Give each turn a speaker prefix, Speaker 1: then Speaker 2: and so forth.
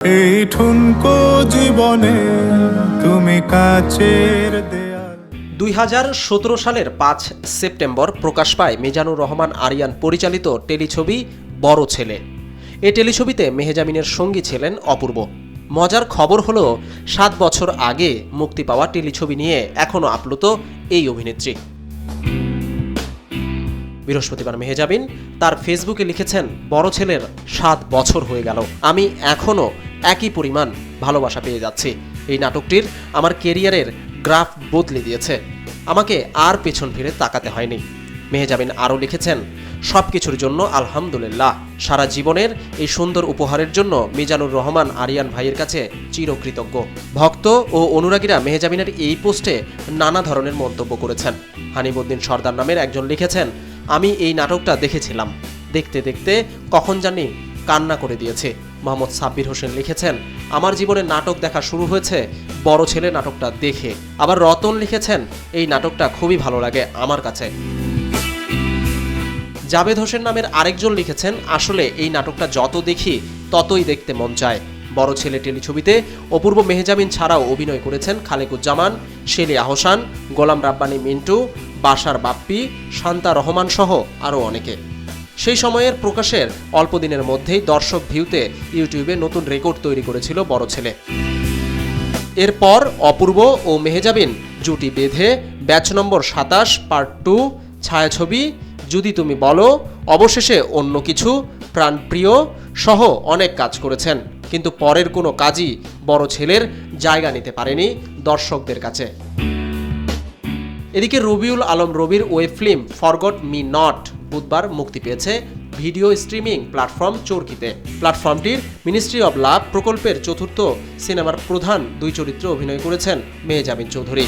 Speaker 1: এই ঠুনকো জীবনে তুমি কাচের দেয়াল।
Speaker 2: দুই হাজার সতেরো সালের পাঁচ সেপ্টেম্বর প্রকাশ পায় মিজানুর রহমান আরিয়ান পরিচালিত টেলিছবি বড় ছেলে। এ টেলিছবিতে মেহেজামিনের সঙ্গী ছিলেন অপূর্ব। মজার খবর হলো, সাত বছর আগে মুক্তি পাওয়া টেলিছবি নিয়ে এখনও আপ্লুত এই অভিনেত্রী। বৃহস্পতিবার মেহেজাবিন তার ফেসবুকে লিখেছেন, বড় ছেলের সাত বছর হয়ে গেল। আমি এখনও একই পরিমাণ ভালোবাসা পেয়ে যাচ্ছি। এই নাটকটির আমার কেরিয়ারের গ্রাফ বদলে দিয়েছে। আমাকে আর পেছন ফিরে তাকাতে হয়নি। মেহেজাবিন আরও লিখেছেন সব কিছুর জন্য আলহামদুলিল্লাহ। সারা জীবনের এই সুন্দর উপহারের জন্য মিজানুর রহমান, আরিয়ান ভাইয়ের কাছে চিরকৃতজ্ঞ। ভক্ত ও অনুরাগীরা মেহেজাবিনের এই পোস্টে নানা ধরনের মন্তব্য করেছেন। হানিবুদ্দিন সর্দার নামের একজন লিখেছেন, আমি এই নাটকটা দেখেছিলাম। দেখতে দেখতে কখন জানি কান্না করে দিয়েছে। মোহাম্মদ সাব্বির হোসেন লিখেছেন, আমার জীবনে নাটক দেখা শুরু হয়েছে, বড় ছেলে নাটকটা দেখে। আবার রতন লিখেছেন, এই নাটকটা খুবই ভালো লাগে আমার কাছে। জাভেদ হোসেন নামের আরেকজন লিখেছেন, আসলে এই নাটকটা যত দেখি, ততই দেখতে মন চায়। বড় ছেলে টেলিছবিতে অপূর্ব মেহজাবিন ছাড়াও অভিনয় করেছেন খালেকুজ্জামান, শেলি আহসান, গোলাম রাব্বানি মিন্টু বাসার বাপ্পি, শান্তা রহমান সহ আরও অনেকে। সেই সময়ের প্রকাশের অল্প দিনের মধ্যেই দর্শক ভিউতে ইউটিউবে নতুন রেকর্ড তৈরি করেছিল বড় ছেলে। এরপর অপূর্ব ও মেহেজাবিন জুটি বেঁধে ব্যাচ নম্বর সাতাশ, পার্ট টু, ছায়াছবি, যদি তুমি বলো, অবশেষে অন্য কিছু, প্রাণপ্রিয় সহ অনেক কাজ করেছেন। কিন্তু পরের কোনো কাজই বড় ছেলের জায়গা নিতে পারেনি দর্শকদের কাছে। এদিকে রবিউল আলম রবির web film Forget Me Not বুধবার মুক্তি পেয়েছে ভিডিও স্ট্রিমিং প্ল্যাটফর্ম চরকিতে। প্ল্যাটফর্মটির মিনিস্ট্রি অব লাভ প্রকল্পের চতুর্থ সিনেমার প্রধান দুই চরিত্রে অভিনয় করেছেন মেহজাবিন চৌধুরী।